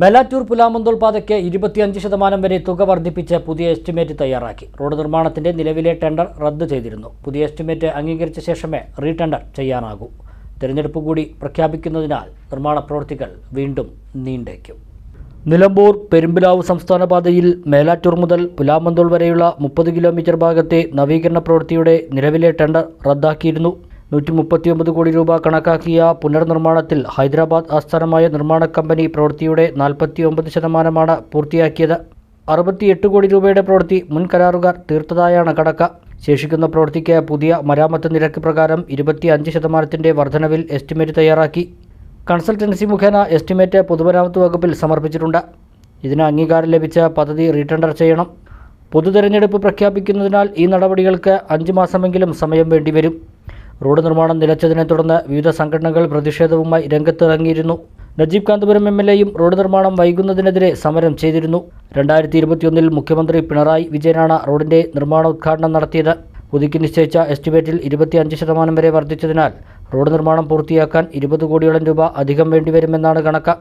മേലാറ്റൂർ പുലാമന്തോൾ പാതയ്ക്ക് ഇരുപത്തിയഞ്ച് ശതമാനം വരെ തുക വർദ്ധിപ്പിച്ച് പുതിയ എസ്റ്റിമേറ്റ് തയ്യാറാക്കി. റോഡ് നിർമ്മാണത്തിന്റെ നിലവിലെ ടെൻഡർ റദ്ദു ചെയ്തിരുന്നു. പുതിയ എസ്റ്റിമേറ്റ് അംഗീകരിച്ച ശേഷമേ റീടെൻഡർ ചെയ്യാനാകൂ. തിരഞ്ഞെടുപ്പ് കൂടി പ്രഖ്യാപിക്കുന്നതിനാൽ നിർമ്മാണ പ്രവൃത്തികൾ വീണ്ടും നീണ്ടേക്കും. നിലമ്പൂർ പെരുമ്പിലാവ് സംസ്ഥാന പാതയിൽ മേലാറ്റൂർ മുതൽ പുലാമന്തോൾ വരെയുള്ള മുപ്പത് കിലോമീറ്റർ ഭാഗത്തെ നവീകരണ പ്രവൃത്തിയുടെ നിലവിലെ ടെൻഡർ റദ്ദാക്കിയിരുന്നു. നൂറ്റി മുപ്പത്തിയൊമ്പത് കോടി രൂപ കണക്കാക്കിയ പുനർനിർമ്മാണത്തിൽ ഹൈദരാബാദ് ആസ്ഥാനമായ നിർമ്മാണ കമ്പനി പ്രവൃത്തിയുടെ നാൽപ്പത്തിയൊമ്പത് ശതമാനമാണ് പൂർത്തിയാക്കിയത്. അറുപത്തിയെട്ട് കോടി രൂപയുടെ പ്രവൃത്തി മുൻ കരാറുകാർ തീർത്തതായാണ് കണക്ക്. ശേഷിക്കുന്ന പ്രവൃത്തിക്ക് പുതിയ മരാമത്ത് നിരക്ക് പ്രകാരം ഇരുപത്തി അഞ്ച് ശതമാനത്തിന്റെ വർധനവിൽ എസ്റ്റിമേറ്റ് തയ്യാറാക്കി. കൺസൾട്ടൻസി മുഖേന എസ്റ്റിമേറ്റ് പൊതുമരാമത്ത് വകുപ്പിൽ സമർപ്പിച്ചിട്ടുണ്ട്. ഇതിന് അംഗീകാരം ലഭിച്ച പദ്ധതി റീടെൻഡർ ചെയ്യണം. പൊതു തെരഞ്ഞെടുപ്പ് പ്രഖ്യാപിക്കുന്നതിനാൽ ഈ നടപടികൾക്ക് അഞ്ച് മാസമെങ്കിലും സമയം വേണ്ടിവരും. റോഡ് നിർമ്മാണം നിലച്ചതിനെ തുടർന്ന് വിവിധ സംഘടനകൾ പ്രതിഷേധവുമായി രംഗത്തിറങ്ങിയിരുന്നു. നജീബ് കാന്തപുരം എം എൽ എയും റോഡ് നിർമ്മാണം വൈകുന്നതിനെതിരെ സമരം ചെയ്തിരുന്നു. രണ്ടായിരത്തി ഇരുപത്തിയൊന്നിൽ മുഖ്യമന്ത്രി പിണറായി വിജയനാണ് റോഡിന്റെ നിർമ്മാണോദ്ഘാടനം നടത്തിയത്. പുതുക്കി നിശ്ചയിച്ച എസ്റ്റിമേറ്റിൽ ഇരുപത്തിയഞ്ച് ശതമാനം വരെ വർദ്ധിച്ചതിനാൽ റോഡ് നിർമ്മാണം പൂർത്തിയാക്കാൻ ഇരുപത് കോടിയോളം രൂപ അധികം വേണ്ടിവരുമെന്നാണ് കണക്ക്.